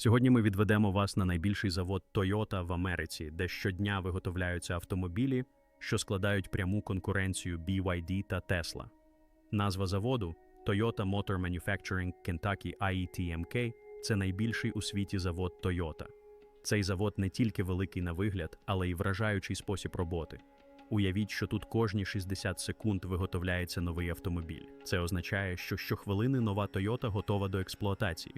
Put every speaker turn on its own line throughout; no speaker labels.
Сьогодні ми відведемо вас на найбільший завод Toyota в Америці, де щодня виготовляються автомобілі, що складають пряму конкуренцію BYD та Tesla. Назва заводу Toyota Motor Manufacturing Kentucky IETMK – це найбільший у світі завод Toyota. Цей завод не тільки великий на вигляд, але й вражаючий спосіб роботи. Уявіть, що тут кожні 60 секунд виготовляється новий автомобіль. Це означає, що щохвилини нова Toyota готова до експлуатації.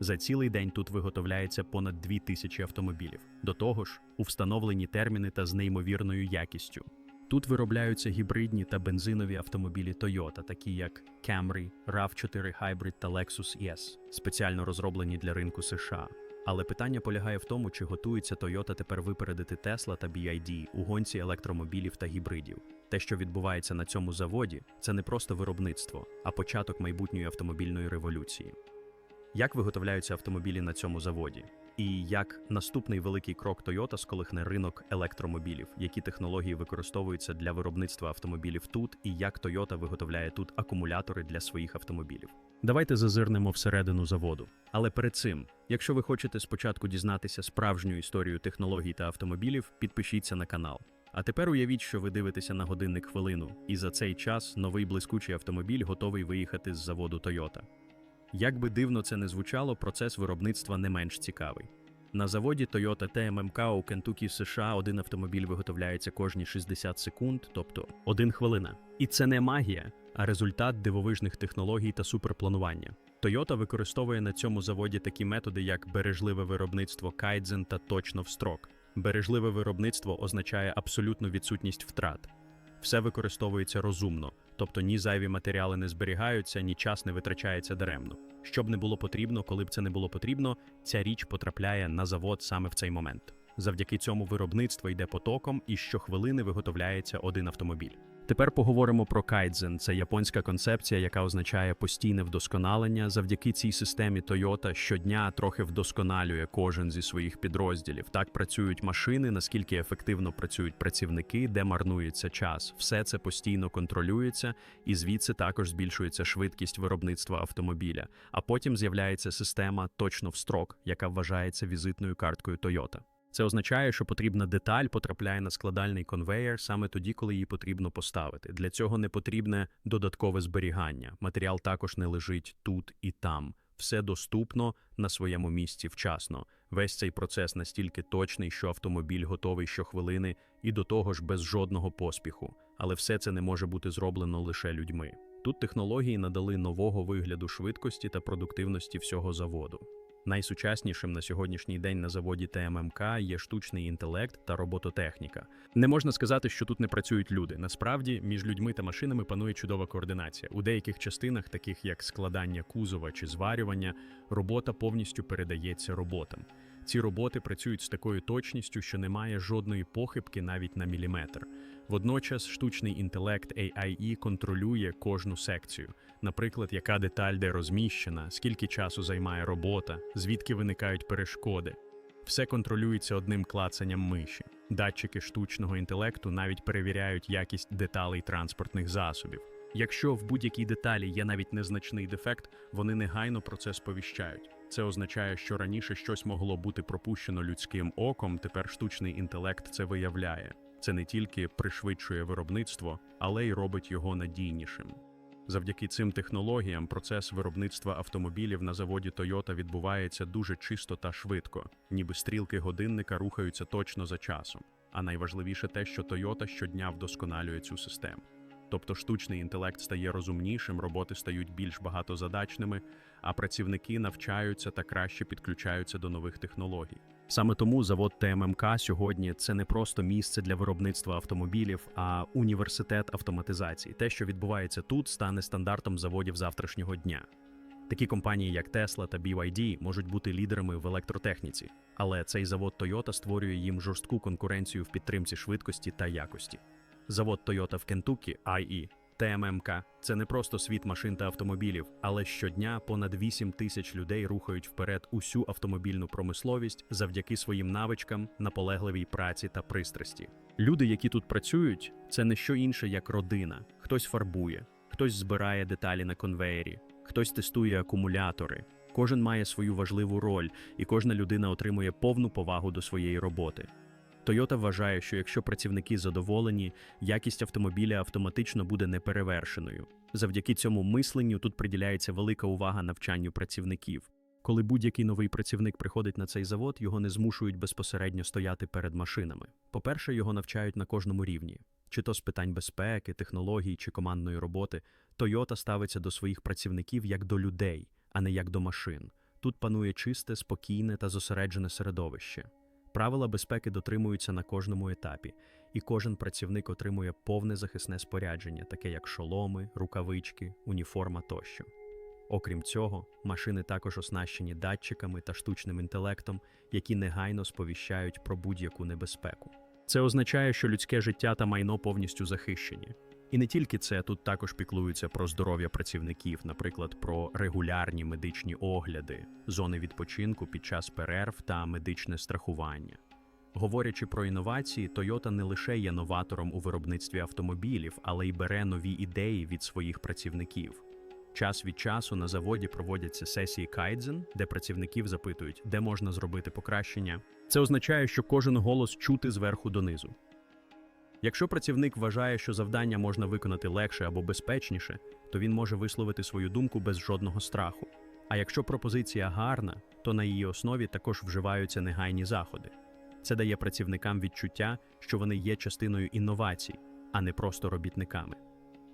За цілий день тут виготовляється понад 2000 автомобілів. До того ж, у встановлені терміни та з неймовірною якістю. Тут виробляються гібридні та бензинові автомобілі Toyota, такі як Camry, RAV4 Hybrid та Lexus ES, спеціально розроблені для ринку США. Але питання полягає в тому, чи готується Toyota тепер випередити Tesla та BYD у гонці електромобілів та гібридів. Те, що відбувається на цьому заводі, це не просто виробництво, а початок майбутньої автомобільної революції. Як виготовляються автомобілі на цьому заводі? І як наступний великий крок Toyota сколихне ринок електромобілів, які технології використовуються для виробництва автомобілів тут, і як Toyota виготовляє тут акумулятори для своїх автомобілів? Давайте зазирнемо всередину заводу. Але перед цим, якщо ви хочете спочатку дізнатися справжню історію технологій та автомобілів, підпишіться на канал. А тепер уявіть, що ви дивитеся на годинник хвилину, і за цей час новий блискучий автомобіль готовий виїхати з заводу Toyota. Як би дивно це не звучало, процес виробництва не менш цікавий. На заводі Toyota TMMK у Кентукі, США один автомобіль виготовляється кожні 60 секунд, тобто 1 хвилина. І це не магія, а результат дивовижних технологій та суперпланування. Toyota використовує на цьому заводі такі методи, як бережливе виробництво кайдзен та точно в строк. Бережливе виробництво означає абсолютну відсутність втрат. Все використовується розумно, тобто ні зайві матеріали не зберігаються, ні час не витрачається даремно. Щоб не було потрібно, коли б це не було потрібно, ця річ потрапляє на завод саме в цей момент. Завдяки цьому виробництво йде потоком і щохвилини виготовляється один автомобіль. Тепер поговоримо про кайдзен. Це японська концепція, яка означає постійне вдосконалення. Завдяки цій системі Toyota щодня трохи вдосконалює кожен зі своїх підрозділів. Так працюють машини, наскільки ефективно працюють працівники, де марнується час. Все це постійно контролюється, і звідси також збільшується швидкість виробництва автомобіля. А потім з'являється система точно в строк, яка вважається візитною карткою Toyota. Це означає, що потрібна деталь потрапляє на складальний конвеєр саме тоді, коли її потрібно поставити. Для цього не потрібне додаткове зберігання. Матеріал також не лежить тут і там. Все доступно на своєму місці вчасно. Весь цей процес настільки точний, що автомобіль готовий щохвилини і до того ж без жодного поспіху. Але все це не може бути зроблено лише людьми. Тут технології надали нового вигляду швидкості та продуктивності всього заводу. Найсучаснішим на сьогоднішній день на заводі ТММК є штучний інтелект та робототехніка. Не можна сказати, що тут не працюють люди. Насправді, між людьми та машинами панує чудова координація. У деяких частинах, таких як складання кузова чи зварювання, робота повністю передається роботам. Ці роботи працюють з такою точністю, що немає жодної похибки навіть на міліметр. Водночас штучний інтелект AIE контролює кожну секцію, наприклад, яка деталь де розміщена, скільки часу займає робота, звідки виникають перешкоди. Все контролюється одним клацанням миші. Датчики штучного інтелекту навіть перевіряють якість деталей транспортних засобів. Якщо в будь-якій деталі є навіть незначний дефект, вони негайно про це сповіщають. Це означає, що раніше щось могло бути пропущено людським оком, тепер штучний інтелект це виявляє. Це не тільки пришвидшує виробництво, але й робить його надійнішим. Завдяки цим технологіям процес виробництва автомобілів на заводі Toyota відбувається дуже чисто та швидко, ніби стрілки годинника рухаються точно за часом. А найважливіше те, що Toyota щодня вдосконалює цю систему. Тобто штучний інтелект стає розумнішим, роботи стають більш багатозадачними, а працівники навчаються та краще підключаються до нових технологій. Саме тому завод ТММК сьогодні це не просто місце для виробництва автомобілів, а університет автоматизації. Те, що відбувається тут, стане стандартом заводів завтрашнього дня. Такі компанії, як Tesla та BYD, можуть бути лідерами в електротехніці, але цей завод Toyota створює їм жорстку конкуренцію в підтримці швидкості та якості. Завод Toyota в Кентукі IE, ТММК – це не просто світ машин та автомобілів, але щодня понад 8 тисяч людей рухають вперед усю автомобільну промисловість завдяки своїм навичкам, наполегливій праці та пристрасті. Люди, які тут працюють, це не що інше, як родина. Хтось фарбує, хтось збирає деталі на конвеєрі, хтось тестує акумулятори. Кожен має свою важливу роль, і кожна людина отримує повну повагу до своєї роботи. Toyota вважає, що якщо працівники задоволені, якість автомобіля автоматично буде неперевершеною. Завдяки цьому мисленню тут приділяється велика увага навчанню працівників. Коли будь-який новий працівник приходить на цей завод, його не змушують безпосередньо стояти перед машинами. По-перше, його навчають на кожному рівні, чи то з питань безпеки, технологій чи командної роботи. Toyota ставиться до своїх працівників як до людей, а не як до машин. Тут панує чисте, спокійне та зосереджене середовище. Правила безпеки дотримуються на кожному етапі, і кожен працівник отримує повне захисне спорядження, таке як шоломи, рукавички, уніформа тощо. Окрім цього, машини також оснащені датчиками та штучним інтелектом, які негайно сповіщають про будь-яку небезпеку. Це означає, що людське життя та майно повністю захищені. І не тільки це, тут також піклуються про здоров'я працівників, наприклад, про регулярні медичні огляди, зони відпочинку під час перерв та медичне страхування. Говорячи про інновації, Toyota не лише є новатором у виробництві автомобілів, але й бере нові ідеї від своїх працівників. Час від часу на заводі проводяться сесії кайдзен, де працівників запитують, де можна зробити покращення. Це означає, що кожен голос чути зверху донизу. Якщо працівник вважає, що завдання можна виконати легше або безпечніше, то він може висловити свою думку без жодного страху. А якщо пропозиція гарна, то на її основі також вживаються негайні заходи. Це дає працівникам відчуття, що вони є частиною інновацій, а не просто робітниками.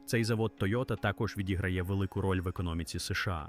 Цей завод Toyota також відіграє велику роль в економіці США.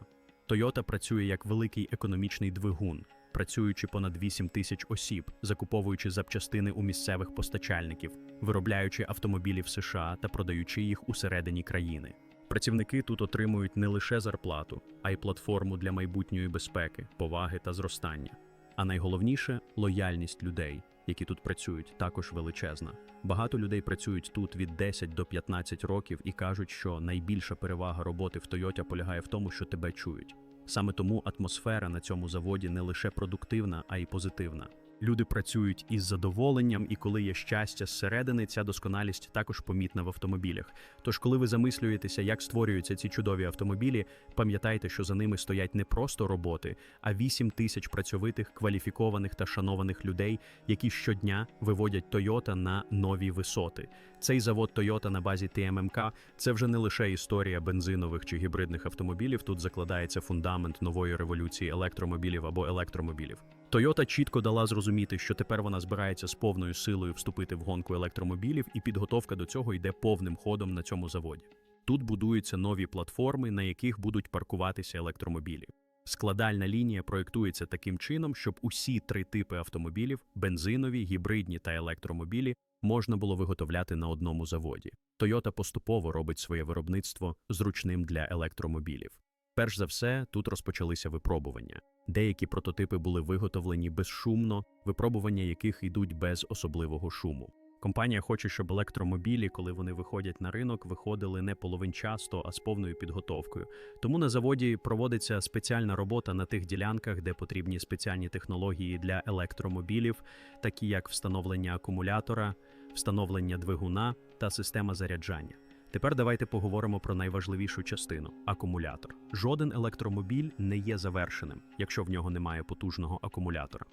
Toyota працює як великий економічний двигун, працюючи понад 8 тисяч осіб, закуповуючи запчастини у місцевих постачальників, виробляючи автомобілі в США та продаючи їх усередині країни. Працівники тут отримують не лише зарплату, а й платформу для майбутньої безпеки, поваги та зростання. А найголовніше лояльність людей, які тут працюють, також величезна. Багато людей працюють тут від 10 до 15 років і кажуть, що найбільша перевага роботи в Toyota полягає в тому, що тебе чують. Саме тому атмосфера на цьому заводі не лише продуктивна, а й позитивна. Люди працюють із задоволенням, і коли є щастя зсередини, ця досконалість також помітна в автомобілях. Тож, коли ви замислюєтеся, як створюються ці чудові автомобілі, пам'ятайте, що за ними стоять не просто роботи, а 8 тисяч працьовитих, кваліфікованих та шанованих людей, які щодня виводять Toyota на нові висоти. Цей завод Toyota на базі ТММК – це вже не лише історія бензинових чи гібридних автомобілів. Тут закладається фундамент нової революції електромобілів або електромобілів. Toyota чітко дала зрозуміти, що тепер вона збирається з повною силою вступити в гонку електромобілів, і підготовка до цього йде повним ходом на цьому заводі. Тут будуються нові платформи, на яких будуть паркуватися електромобілі. Складальна лінія проєктується таким чином, щоб усі три типи автомобілів бензинові, гібридні та електромобілі можна було виготовляти на одному заводі. Toyota поступово робить своє виробництво зручним для електромобілів. Перш за все, тут розпочалися випробування. Деякі прототипи були виготовлені безшумно, випробування яких йдуть без особливого шуму. Компанія хоче, щоб електромобілі, коли вони виходять на ринок, виходили не половинчасто, а з повною підготовкою. Тому на заводі проводиться спеціальна робота на тих ділянках, де потрібні спеціальні технології для електромобілів, такі як встановлення акумулятора, встановлення двигуна та система заряджання. Тепер давайте поговоримо про найважливішу частину акумулятор. Жоден електромобіль не є завершеним, якщо в нього немає потужного акумулятора.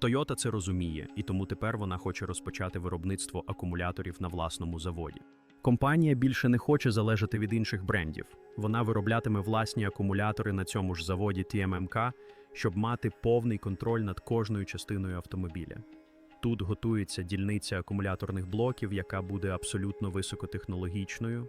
Toyota це розуміє, і тому тепер вона хоче розпочати виробництво акумуляторів на власному заводі. Компанія більше не хоче залежати від інших брендів. Вона вироблятиме власні акумулятори на цьому ж заводі TMMK, щоб мати повний контроль над кожною частиною автомобіля. Тут готується дільниця акумуляторних блоків, яка буде абсолютно високотехнологічною.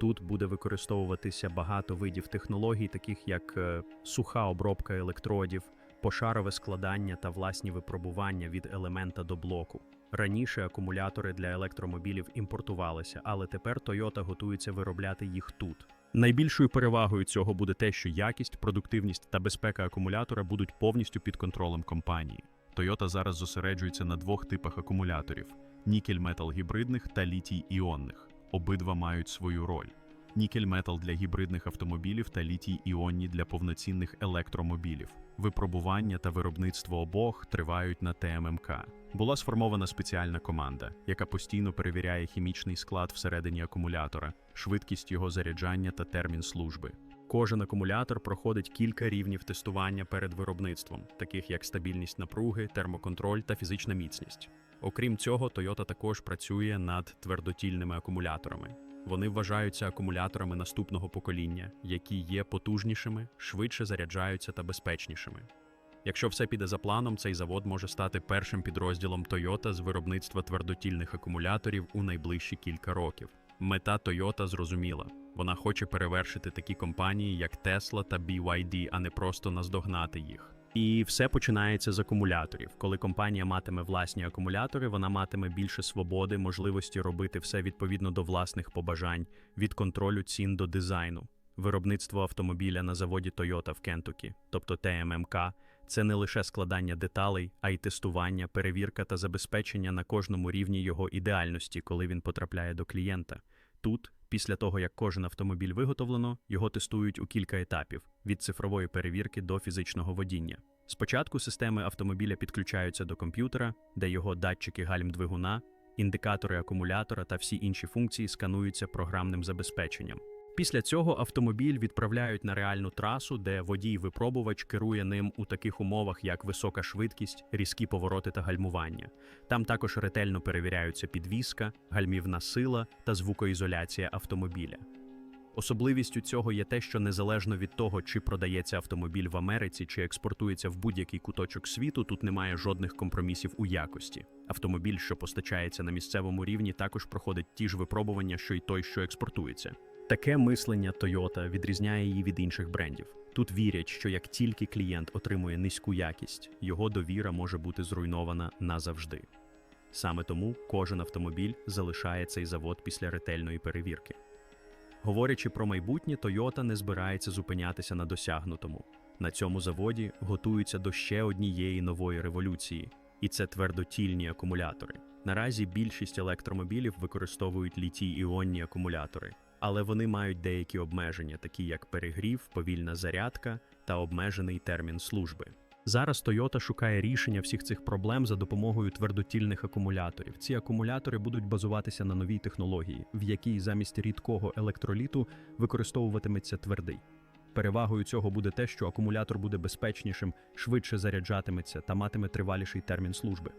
Тут буде використовуватися багато видів технологій, таких як е, суха обробка електродів, пошарове складання та власні випробування від елемента до блоку. Раніше акумулятори для електромобілів імпортувалися, але тепер Toyota готується виробляти їх тут. Найбільшою перевагою цього буде те, що якість, продуктивність та безпека акумулятора будуть повністю під контролем компанії. Toyota зараз зосереджується на двох типах акумуляторів: нікель-метал гібридних та літій-іонних. Обидва мають свою роль. Нікель-метал для гібридних автомобілів та літій-іонні для повноцінних електромобілів. Випробування та виробництво обох тривають на ТММК. Була сформована спеціальна команда, яка постійно перевіряє хімічний склад всередині акумулятора, швидкість його заряджання та термін служби. Кожен акумулятор проходить кілька рівнів тестування перед виробництвом, таких як стабільність напруги, термоконтроль та фізична міцність. Окрім цього, Toyota також працює над твердотільними акумуляторами. Вони вважаються акумуляторами наступного покоління, які є потужнішими, швидше заряджаються та безпечнішими. Якщо все піде за планом, цей завод може стати першим підрозділом Toyota з виробництва твердотільних акумуляторів у найближчі кілька років. Мета Toyota зрозуміла. Вона хоче перевершити такі компанії, як Tesla та BYD, а не просто наздогнати їх. І все починається з акумуляторів. Коли компанія матиме власні акумулятори, вона матиме більше свободи, можливості робити все відповідно до власних побажань, від контролю цін до дизайну. Виробництво автомобіля на заводі Toyota в Кентукі, тобто ТММК, це не лише складання деталей, а й тестування, перевірка та забезпечення на кожному рівні його ідеальності, коли він потрапляє до клієнта. Тут, після того як кожен автомобіль виготовлено, його тестують у кілька етапів від цифрової перевірки до фізичного водіння. Спочатку системи автомобіля підключаються до комп'ютера, де його датчики гальм двигуна, індикатори акумулятора та всі інші функції скануються програмним забезпеченням. Після цього автомобіль відправляють на реальну трасу, де водій-випробувач керує ним у таких умовах, як висока швидкість, різкі повороти та гальмування. Там також ретельно перевіряються підвізка, гальмівна сила та звукоізоляція автомобіля. Особливістю цього є те, що незалежно від того, чи продається автомобіль в Америці, чи експортується в будь-який куточок світу, тут немає жодних компромісів у якості. Автомобіль, що постачається на місцевому рівні, також проходить ті ж випробування, що й той, що експортується. Таке мислення Toyota відрізняє її від інших брендів. Тут вірять, що як тільки клієнт отримує низьку якість, його довіра може бути зруйнована назавжди. Саме тому кожен автомобіль залишає цей завод після ретельної перевірки. Говорячи про майбутнє, Toyota не збирається зупинятися на досягнутому. На цьому заводі готуються до ще однієї нової революції, і це твердотільні акумулятори. Наразі більшість електромобілів використовують літій-іонні акумулятори, але вони мають деякі обмеження, такі як перегрів, повільна зарядка та обмежений термін служби. Зараз Toyota шукає рішення всіх цих проблем за допомогою твердотільних акумуляторів. Ці акумулятори будуть базуватися на новій технології, в якій замість рідкого електроліту використовуватиметься твердий. Перевагою цього буде те, що акумулятор буде безпечнішим, швидше заряджатиметься та матиме триваліший термін служби.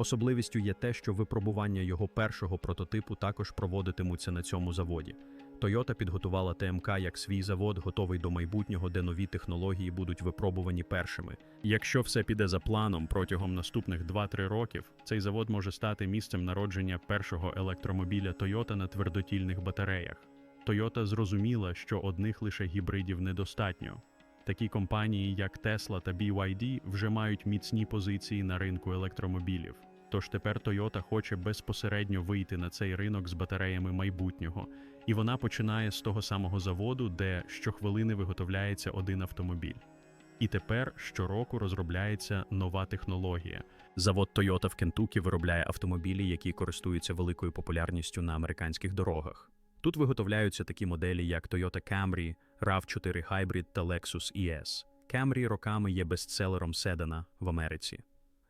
Особливістю є те, що випробування його першого прототипу також проводитимуться на цьому заводі. Toyota підготувала ТМК як свій завод, готовий до майбутнього, де нові технології будуть випробувані першими. Якщо все піде за планом протягом наступних 2-3 років, цей завод може стати місцем народження першого електромобіля Toyota на твердотільних батареях. Toyota зрозуміла, що одних лише гібридів недостатньо. Такі компанії, як Tesla та BYD, вже мають міцні позиції на ринку електромобілів. Тож тепер Toyota хоче безпосередньо вийти на цей ринок з батареями майбутнього, і вона починає з того самого заводу, де щохвилини виготовляється один автомобіль. І тепер щороку розробляється нова технологія. Завод Toyota в Кентукі виробляє автомобілі, які користуються великою популярністю на американських дорогах. Тут виготовляються такі моделі, як Toyota Camry, RAV4 Hybrid та Lexus ES. Camry роками є бестселером седана в Америці.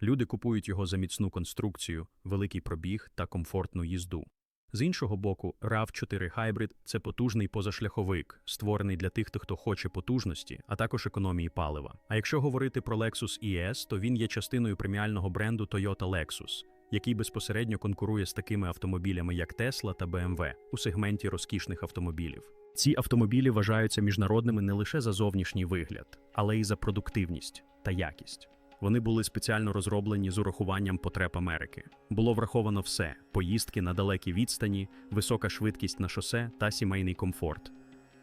Люди купують його за міцну конструкцію, великий пробіг та комфортну їзду. З іншого боку, RAV4 Hybrid – це потужний позашляховик, створений для тих, хто хоче потужності, а також економії палива. А якщо говорити про Lexus ES, то він є частиною преміального бренду Toyota Lexus, який безпосередньо конкурує з такими автомобілями, як Tesla та BMW у сегменті розкішних автомобілів. Ці автомобілі вважаються міжнародними не лише за зовнішній вигляд, але й за продуктивність та якість. Вони були спеціально розроблені з урахуванням потреб Америки. Було враховано все: поїздки на далекі відстані, висока швидкість на шосе та сімейний комфорт.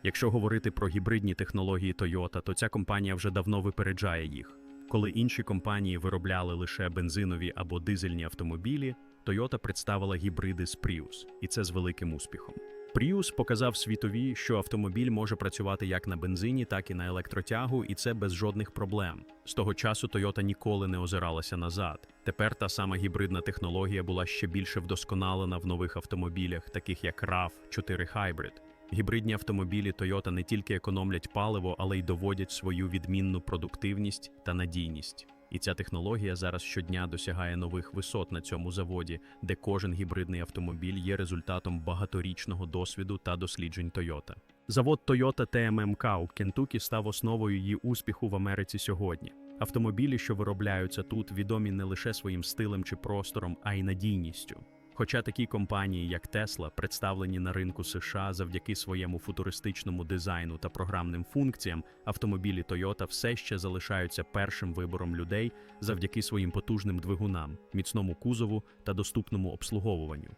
Якщо говорити про гібридні технології Toyota, то ця компанія вже давно випереджає їх. Коли інші компанії виробляли лише бензинові або дизельні автомобілі, Toyota представила гібриди з Prius, і це з великим успіхом. Prius показав світові, що автомобіль може працювати як на бензині, так і на електротягу, і це без жодних проблем. З того часу Toyota ніколи не озиралася назад. Тепер та сама гібридна технологія була ще більше вдосконалена в нових автомобілях, таких як RAV4 Hybrid. Гібридні автомобілі Toyota не тільки економлять паливо, але й доводять свою відмінну продуктивність та надійність. І ця технологія зараз щодня досягає нових висот на цьому заводі, де кожен гібридний автомобіль є результатом багаторічного досвіду та досліджень Toyota. Завод Toyota TMMK у Кентукі став основою її успіху в Америці сьогодні. Автомобілі, що виробляються тут, відомі не лише своїм стилем чи простором, а й надійністю. Хоча такі компанії, як Tesla, представлені на ринку США завдяки своєму футуристичному дизайну та програмним функціям, автомобілі Toyota все ще залишаються першим вибором людей завдяки своїм потужним двигунам, міцному кузову та доступному обслуговуванню.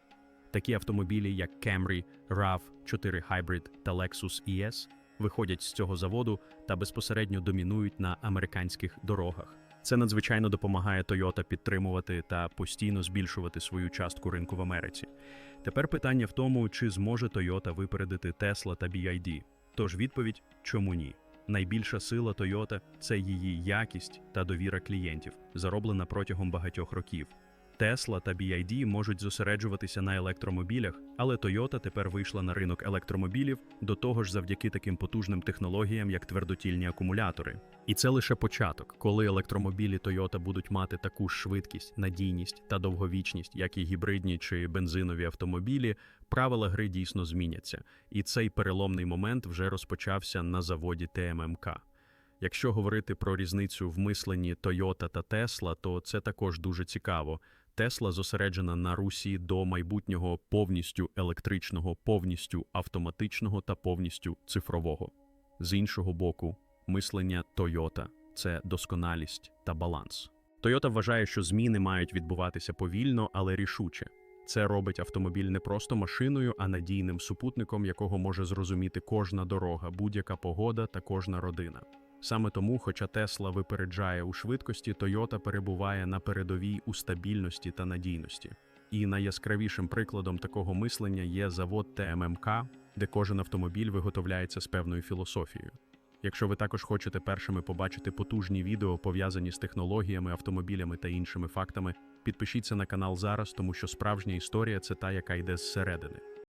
Такі автомобілі, як Camry, RAV 4 Hybrid та Lexus ES, виходять з цього заводу та безпосередньо домінують на американських дорогах. Це надзвичайно допомагає Toyota підтримувати та постійно збільшувати свою частку ринку в Америці. Тепер питання в тому, чи зможе Toyota випередити Tesla та BYD. Тож відповідь чому ні? Найбільша сила Toyota – це її якість та довіра клієнтів, зароблена протягом багатьох років. Tesla та BYD можуть зосереджуватися на електромобілях, але Toyota тепер вийшла на ринок електромобілів, до того ж завдяки таким потужним технологіям, як твердотільні акумулятори. І це лише початок, коли електромобілі Toyota будуть мати таку ж швидкість, надійність та довговічність, як і гібридні чи бензинові автомобілі, правила гри дійсно зміняться. І цей переломний момент вже розпочався на заводі ТММК. Якщо говорити про різницю в мисленні Toyota та Tesla, то це також дуже цікаво. Тесла зосереджена на русі до майбутнього повністю електричного, повністю автоматичного та повністю цифрового. З іншого боку, мислення Toyota – це досконалість та баланс. Toyota вважає, що зміни мають відбуватися повільно, але рішуче. Це робить автомобіль не просто машиною, а надійним супутником, якого може зрозуміти кожна дорога, будь-яка погода та кожна родина. Саме тому, хоча Тесла випереджає у швидкості, Toyota перебуває на передовій у стабільності та надійності. І найяскравішим прикладом такого мислення є завод ТММК, де кожен автомобіль виготовляється з певною філософією. Якщо ви також хочете першими побачити потужні відео, пов'язані з технологіями, автомобілями та іншими фактами, підпишіться на канал зараз, тому що справжня історія це та, яка йде зсередини.